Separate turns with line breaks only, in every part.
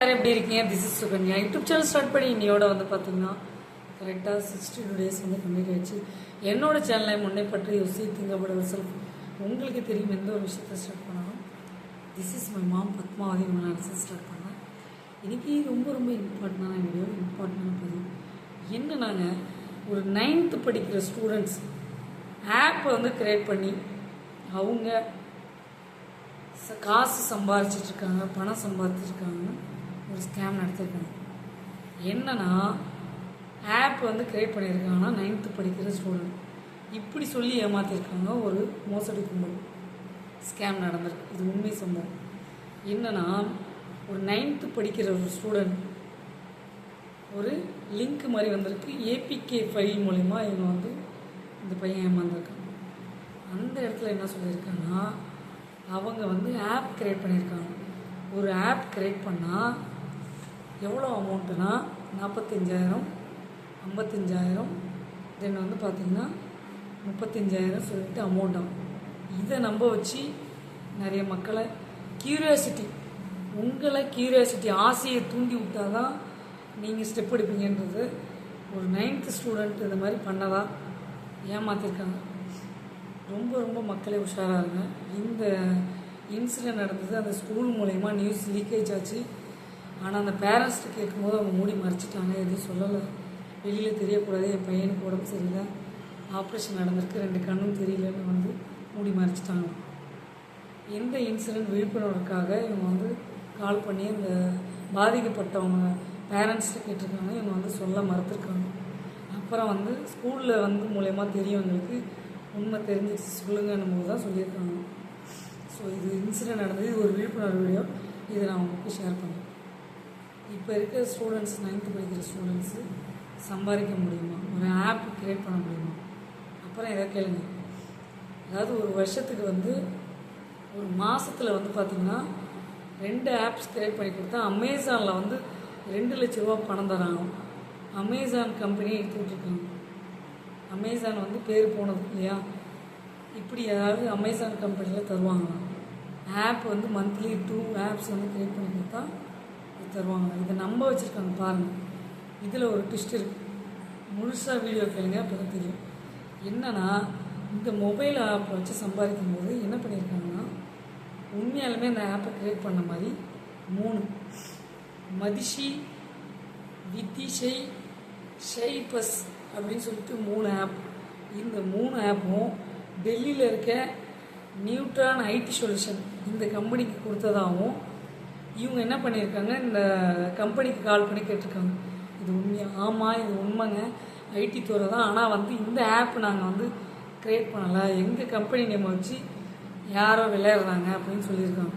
எல்லாரும் எப்படி இருக்கீங்க? This is Sukanya YouTube channel start பண்ணி இன்னையோட வந்து பார்த்தீங்கன்னா கரெக்டாக சிக்ஸ்டி டூ டேஸ் வந்து கம்மியாக ஆச்சு என்னோட சேனலை முன்னே பற்றி யோசி திங்கப்பட செல்ஃப் உங்களுக்கு தெரியும் எந்த ஒரு விஷயத்த ஸ்டார்ட் பண்ணாலும் this is my mom Padmavathi நினச்சி ஸ்டார்ட் பண்ணேன் இன்னைக்கு ரொம்ப ரொம்ப இம்பார்ட்டண்டான வீடியோ இம்பார்ட்டண்டான பதிவு. என்ன நாங்கள் ஒரு நைன்த்து படிக்கிற ஸ்டூடெண்ட்ஸ் ஆப்பை வந்து க்ரியேட் பண்ணி அவங்க காசு சம்பாதிச்சிட்டுருக்காங்க பணம் சம்பாதிச்சிருக்காங்க ஒரு ஸ்கேம் நடத்திருக்காங்க. என்னன்னா ஆப் வந்து கிரியேட் பண்ணியிருக்காங்கன்னா நைன்த்து படிக்கிற ஸ்டூடெண்ட் இப்படி சொல்லி ஏமாத்திருக்காங்க ஒரு மோசடி கும்பல். ஸ்கேம் நடந்திருக்கு. இது உண்மை சம்பவம். என்னன்னா ஒரு நைன்த்து படிக்கிற ஒரு ஸ்டூடெண்ட் ஒரு லிங்க் மாதிரி வந்திருக்கு. ஏபிகே ஃபைல் மூலிமா இவங்க வந்து இந்த பையன் ஏமாந்துருக்காங்க அந்த இடத்துல என்ன சொல்லியிருக்காங்கன்னா அவங்க வந்து ஆப் கிரியேட் பண்ணியிருக்காங்க. ஒரு ஆப் கிரியேட் பண்ணால் எவ்வளோ அமௌண்ட்டுனா நாற்பத்தஞ்சாயிரம் ஐம்பத்தஞ்சாயிரம் தென் வந்து பார்த்திங்கன்னா முப்பத்தஞ்சாயிரம் சொல்லிட்டு அமௌண்ட் ஆகும். இதை நம்ப வச்சு நிறைய மக்களை கியூரியாசிட்டி உங்களை கியூரியாசிட்டி ஆசையை தூண்டி விட்டால் தான் நீங்கள் ஸ்டெப் எடுப்பீங்கன்றது ஒரு நைன்த்து ஸ்டூடெண்ட் இந்த மாதிரி பண்ணதா ஏமாத்திருக்காங்க. ரொம்ப ரொம்ப மக்களே உஷாராக இருங்க. இந்த இன்சிடென்ட் நடந்தது அந்த ஸ்கூல் மூலயமா நியூஸ் லீக்கேஜ் ஆச்சு. ஆனால் அந்த பேரண்ட்ஸ்ட்டு கேட்கும்போது அவங்க மூடி மறைச்சிட்டாங்க. எதுவும் சொல்லலை. வெளியில் தெரியக்கூடாது. என் பையனுக்கு உடம்பு சரியில்லை. ஆப்ரேஷன் நடந்திருக்கு. ரெண்டு கண்ணும் தெரியலன்னு வந்து மூடி மறைச்சிட்டாங்க. எந்த இன்சிடென்ட் விழிப்புணர்வுக்காக இவங்க வந்து கால் பண்ணி அந்த பாதிக்கப்பட்டவங்க பேரண்ட்ஸ்ட்டு கேட்டிருக்காங்க. இவங்க வந்து சொல்ல மறுத்துருக்காங்க. அப்புறம் வந்து ஸ்கூலில் வந்து மூலயமா தெரியவங்களுக்கு உண்மை தெரிஞ்சிச்சு சொல்லுங்கன்னு போது தான் சொல்லியிருக்காங்க. ஸோ இது இன்சிடென்ட் நடந்தது. இது ஒரு விழிப்புணர்வு வீடியோ இதை நான் உங்களுக்கு ஷேர் பண்ணேன் இப்போ இருக்கிற ஸ்டூடெண்ட்ஸ் நைன்த்து படிக்கிற ஸ்டூடெண்ட்ஸு சம்பாதிக்க முடியுமா? ஒரு ஆப் கிரியேட் பண்ண முடியுமா? அப்புறம் எதை கேளுங்க. அதாவது ஒரு வருஷத்துக்கு வந்து ஒரு மாதத்தில் வந்து பார்த்திங்கன்னா ரெண்டு ஆப்ஸ் கிரியேட் பண்ணி கொடுத்தா அமேசானில் வந்து ரெண்டு லட்ச ரூபா பணம் தராங்க. அமேசான் கம்பெனி எடுத்துக்கிட்டு அமேசான் வந்து பேர் போனது இல்லையா? இப்படி ஏதாவது அமேசான் கம்பெனியில் தருவாங்க ஆப் வந்து மந்த்லி டூ ஆப்ஸ் வந்து கிரியேட் பண்ணி கொடுத்தா தருவாங்க. இதை நம்ப வச்சுருக்காங்க பாருங்கள் இதில் ஒரு ட்விஸ்ட் இருக்குது முழுசாக வீடியோ கேளுங்க அப்போ தான் தெரியும். என்னென்னா இந்த மொபைல் ஆப்பை வச்சு சம்பாதிக்கும் போது என்ன பண்ணியிருக்காங்கன்னா உண்மையாலுமே அந்த ஆப்பை க்ரியேட் பண்ண மாதிரி மூணு. மதிஷி வித்திஷை ஷைபஸ் அப்படின்னு சொல்லிட்டு மூணு ஆப் இந்த மூணு ஆப்பும் டெல்லியில் இருக்க நியூட்ரான் ஐடி சொல்யூஷன் இந்த கம்பெனிக்கு கொடுத்ததாகவும் இவங்க என்ன பண்ணியிருக்காங்க? இந்த கம்பெனிக்கு கால் பண்ணி கேட்டிருக்காங்க. இது உண்மையா? ஆமாம் இது உண்மைங்க. ஐடி துறை தான். ஆனால் வந்து இந்த ஆப் நாங்கள் வந்து க்ரியேட் பண்ணலை. எங்கள் கம்பெனி நேம் வச்சு யாரோ விளையாடுறாங்க அப்படின்னு சொல்லியிருக்காங்க.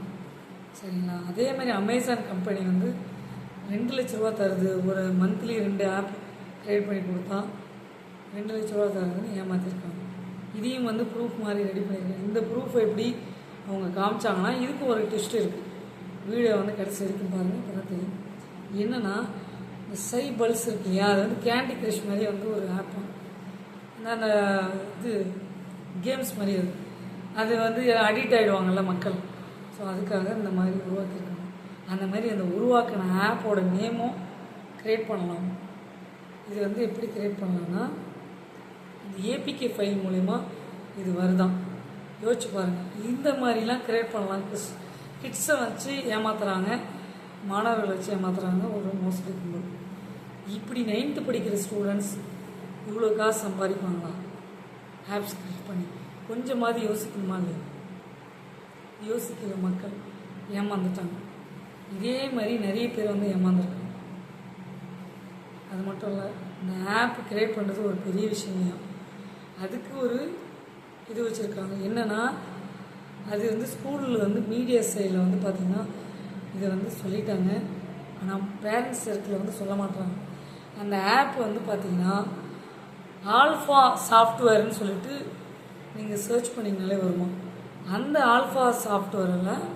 சரிங்களா? அதே மாதிரி அமேசான் கம்பெனி வந்து ரெண்டு லட்ச ரூபா தருது. ஒரு மந்த்லி ரெண்டு ஆப் க்ரியேட் பண்ணி கொடுத்தா ரெண்டு லட்ச ரூபா தருதுன்னு ஏமாற்றிருக்காங்க இதையும் வந்து ப்ரூஃப் மாதிரி ரெடி பண்ணியிருக்காங்க. இந்த ப்ரூஃப் எப்படி அவங்க காமிச்சாங்கன்னா இதுக்கும் ஒரு ட்விஸ்ட் இருக்குது வீடியோ வந்து கடைசி வரைக்கும் பாருங்கள் இப்போ தான் தெரியும். என்னென்னா இந்த சை பல்ஸ் இருக்கு இல்லையா அது வந்து கேண்டி கிரஷ் மாதிரி வந்து ஒரு ஆப் அந்த இது கேம்ஸ் மாதிரி அது. அது வந்து அடிக்ட் ஆகிடுவாங்கள்ல மக்கள். ஸோ அதுக்காக இந்த மாதிரி உருவாக்கியிருக்காங்க. அந்த மாதிரி அந்த உருவாக்கின ஆப்போட நேமும் க்ரியேட் பண்ணலாம். இது வந்து எப்படி க்ரியேட் பண்ணலாம்னா இந்த ஏபிகே ஃபைல் மூலிமா இது வருதான். யோசிச்சு பாருங்கள் இந்த மாதிரிலாம் க்ரியேட் பண்ணலாம். கிறிஸ் கிட்ஸை வச்சு ஏமாத்துறாங்க. மாணவர்களை வச்சு ஏமாத்துறாங்க. ஒரு மோசடி கும்பல். இப்படி நைன்த்து படிக்கிற ஸ்டூடெண்ட்ஸ் இவ்வளோ காசு சம்பாதிப்பாங்களா? ஆப்ஸ் கிரியேட் பண்ணி. கொஞ்சமாவது யோசிக்கணுமா இல்லையா? யோசிக்கிற மக்கள் ஏமாந்துட்டாங்க. இதே மாதிரி நிறைய பேர் வந்து ஏமாந்துருக்காங்க. அது மட்டும் இல்லை இந்த ஆப் கிரியேட் பண்ணுறது ஒரு பெரிய விஷயம் அதுக்கு ஒரு இது வச்சுருக்காங்க. என்னென்னா அது வந்து ஸ்கூலில் வந்து மீடியா சைடில் வந்து பார்த்திங்கன்னா இதை வந்து சொல்லிட்டாங்க. ஆனால் பேரண்ட்ஸ் சர்க்கிளில் வந்து சொல்ல மாட்டாங்க அந்த ஆப் வந்து பார்த்திங்கன்னா ஆல்ஃபா சாஃப்ட்வேர்னு சொல்லிட்டு நீங்கள் சர்ச் பண்ணிங்கனாலே வருமா? அந்த ஆல்ஃபா சாஃப்ட்வேரில்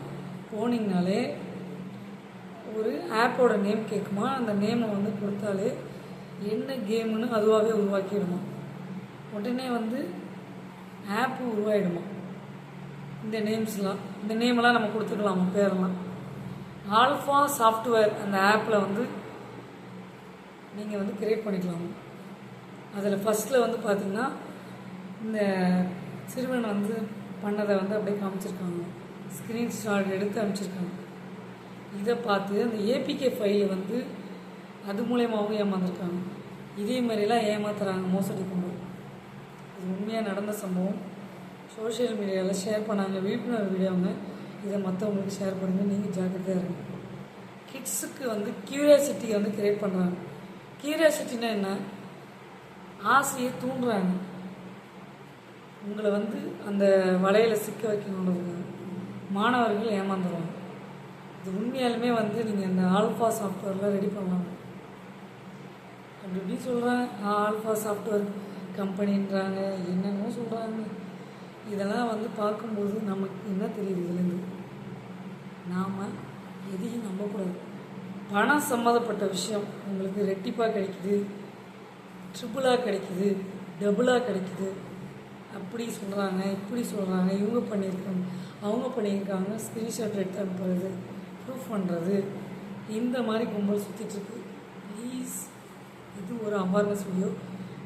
போனீங்கனாலே ஒரு ஆப்போட நேம் கேட்குமா அந்த நேமை வந்து கொடுத்தாலே என்ன கேம்னு அதுவாகவே உருவாக்கிடுமா? உடனே வந்து ஆப்பு உருவாயிடுமா? இந்த நேம்ஸ்லாம் இந்த நேம்லாம் நம்ம கொடுத்துக்கலாமா பேரெல்லாம் ஆல்ஃபா சாஃப்ட்வேர் அந்த ஆப்பில் வந்து நீங்கள் வந்து கிரியேட் பண்ணிக்கலாம். அதில் ஃபஸ்ட்டில் வந்து பார்த்திங்கன்னா இந்த சிறுவன் வந்து பண்ணதை வந்து அப்படியே காமிச்சிருக்காங்க. ஸ்க்ரீன்ஷாட் எடுத்து அனுப்பிச்சிருக்காங்க. இதை பார்த்து அந்த ஏபிகே ஃபைலை வந்து அது மூலயமாவும் ஏமாந்துருக்காங்க. இதே மாதிரிலாம் ஏமாத்துறாங்க மோசடி கும்பல். இது உண்மையாக நடந்த சம்பவம். சோஷியல் மீடியாவில் ஷேர் பண்ணாங்க விழிப்புணர்வு வீடியோங்க இதை மற்றவங்களுக்கு ஷேர் பண்ணுங்க நீங்கள் ஜாக்கிரதையாக இருங்க. கிட்ஸுக்கு வந்து கியூரியாசிட்டியை வந்து கிரியேட் பண்ணுறாங்க கியூரியாசிட்டினா என்ன? ஆசையை தூண்டுறாங்க. உங்களை வந்து அந்த வலையில் சிக்க வைக்கணுன்றதுக்காக மாணவர்கள் ஏமாந்துருவாங்க. இது உண்மையாலுமே வந்து நீங்கள் இந்த ஆல்ஃபா சாஃப்ட்வேர்லாம் ரெடி பண்ணலாம். அப்படி இப்படி சொல்கிறாங்க ஆல்ஃபா சாஃப்ட்வேர் கம்பெனின்றாங்க என்னென்னமோ சொல்கிறாங்க இதெல்லாம் வந்து பார்க்கும்போது நமக்கு என்ன தெரியுது இதுலேருந்து? நாம் எதையும் நம்பக்கூடாது. பணம் சம்மந்தப்பட்ட விஷயம் உங்களுக்கு ரெட்டிப்பாக கிடைக்குது ட்ரிபிளாக கிடைக்குது டபுளாக கிடைக்குது. அப்படி சொல்கிறாங்க இப்படி சொல்கிறாங்க இவங்க பண்ணியிருக்காங்க அவங்க பண்ணியிருக்காங்க ஸ்க்ரீன்ஷாட் எடுத்து அனுப்புறது ப்ரூஃப் பண்ணுறது இந்த மாதிரி கும்பல் சுற்றிட்டுருக்கு ப்ளீஸ் இது ஒரு அவேர்னஸ் வீடியோ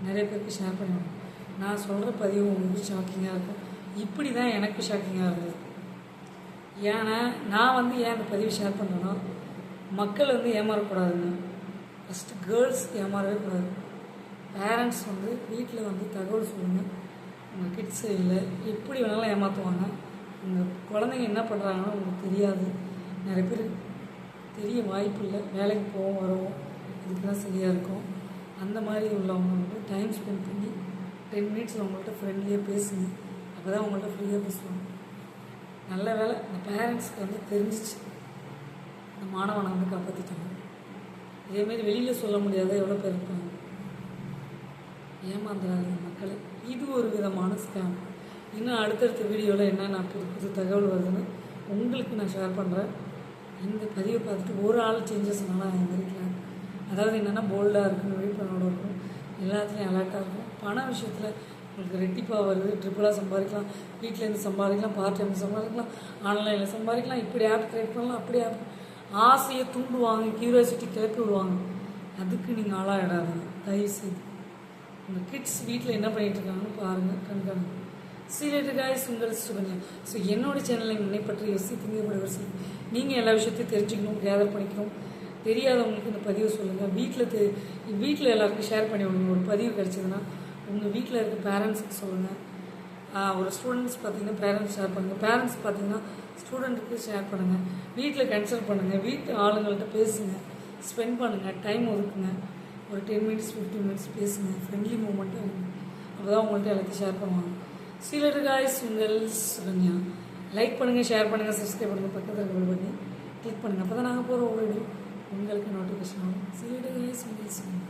நிறைய பேருக்கு ஷேர் பண்ணுவாங்க நான் சொல்கிற பதிவு உங்களுக்கு ஷாக்கிங்காக இருக்கும். இப்படி தான் எனக்கு ஷாக்கிங்காக இருந்தது. ஏன்னா நான் வந்து ஏன் அந்த பதிவு ஷேர் பண்ணேன்னா மக்கள் வந்து ஏமாறக்கூடாதுங்க ஃபஸ்ட்டு கேர்ள்ஸ் ஏமாறவே கூடாது. பேரண்ட்ஸ் வந்து வீட்டில் வந்து தகவல் சொல்லுங்கள் உங்கள் கிட்ஸ் இல்லை எப்படி வேணாலும் ஏமாற்றுவாங்க உங்கள் குழந்தைங்க என்ன பண்ணுறாங்கன்னு உங்களுக்கு தெரியாது. நிறைய பேர் தெரிய வாய்ப்பு இல்லை. வேலைக்கு போவோம் வருவோம். இதுக்கு தான் சரியாக இருக்கும். அந்த மாதிரி உள்ளவங்க வந்து டைம் ஸ்பெண்ட் பண்ணி டென் மினிட்ஸ் அவங்கள்ட்ட ஃப்ரெண்ட்லியாக பேசுங்க. அப்போ தான் உங்கள்கிட்ட ஃப்ரீயாக பேசுவாங்க. நல்ல வேலை இந்த பேரண்ட்ஸ்க்கு வந்து தெரிஞ்சிச்சு. இந்த மாணவனை வந்து காப்பாற்றிட்டாங்க இதேமாரி வெளியில் சொல்ல முடியாத எவ்வளோ பேர் இருப்பாங்க. ஏமாந்துறாங்க மக்களை. இது ஒரு விதமான ஸ்கேம் இன்னும் அடுத்தடுத்த வீடியோவில் என்ன நான் புது புது தகவல் வருதுன்னு உங்களுக்கு நான் ஷேர் பண்ணுறேன் இந்த பதிவை பார்த்துட்டு ஒரு ஆள் சேஞ்சஸ்னால இருக்கலாம் அதாவது என்னென்னா போல்டாக இருக்கணும் விழிப்புணர்வோடு இருக்கணும். எல்லாத்துலேயும் அலர்ட்டாக இருக்கும் பண விஷயத்தில் உங்களுக்கு ரெட்டிப்பாக வருது ட்ரிப்பிளாக சம்பாதிக்கலாம் வீட்டிலேருந்து சம்பாதிக்கலாம் பார்ட் டைம் சம்பாதிக்கலாம் ஆன்லைனில் சம்பாதிக்கலாம் இப்படி ஆப் கிரியேட் பண்ணலாம் அப்படி ஆப் ஆசையை தூண்டுவாங்க கியூரியாசிட்டி கிளப்பி விடுவாங்க. அதுக்கு நீங்கள் ஆளாயிடாதீங்க. தயவுசெய்து. உங்கள் கிட்ஸ் வீட்டில் என்ன பண்ணிகிட்டு இருக்காங்கன்னு பாருங்கள் கண்காணிங்க. சீலேட்டு காய்ஸ் உங்கள் சுகன்யா. ஸோ என்னோட சேனலை என்னை பற்றி யோசி திங்கப்படுவர் நீங்கள் எல்லா விஷயத்தையும் தெரிஞ்சுக்கணும் கேதர் பண்ணிக்கணும். தெரியாதவங்களுக்கு இந்த பதிவை சொல்லுங்கள் வீட்டில் தெ வீட்டில் எல்லாருக்கும் ஷேர் பண்ணி விடுங்க. ஒரு பதிவு கிடச்சிதுன்னா உங்கள் வீட்டில் இருக்க பேரண்ட்ஸுக்கு சொல்லுங்கள் ஒரு ஸ்டூடெண்ட்ஸ் பார்த்தீங்கன்னா பேரண்ட்ஸ் ஷேர் பண்ணுங்கள் பேரண்ட்ஸ் பார்த்தீங்கன்னா ஸ்டூடெண்ட்டுக்கு ஷேர் பண்ணுங்கள் வீட்டில் கன்சல்ட் பண்ணுங்கள் வீட்டு ஆளுங்கள்ட்ட பேசுங்க. ஸ்பெண்ட் பண்ணுங்கள் டைம் ஒதுக்குங்க. ஒரு டென் மினிட்ஸ் ஃபிஃப்டீன் மினிட்ஸ் பேசுங்க. ஃப்ரெண்ட்லி மூமெண்ட்டு அப்போ தான் உங்கள்கிட்ட எல்லாத்தையும் ஷேர் பண்ணுவாங்க. சிலர் காய்ஸ் உங்கள் சுகன்யா. லைக் பண்ணுங்கள் ஷேர் பண்ணுங்கள் சப்ஸ்கிரைப் பண்ணுங்கள் பக்கத்தில் இருக்க பண்ணி கிளிக் பண்ணுங்கள் அப்போ தான் நாங்கள் போகிற வீடியோ உங்களுக்கு நோட்டிஃபிகேஷன் வரும். சிலர் காய்ஸ் உங்கள் சுகன்யா.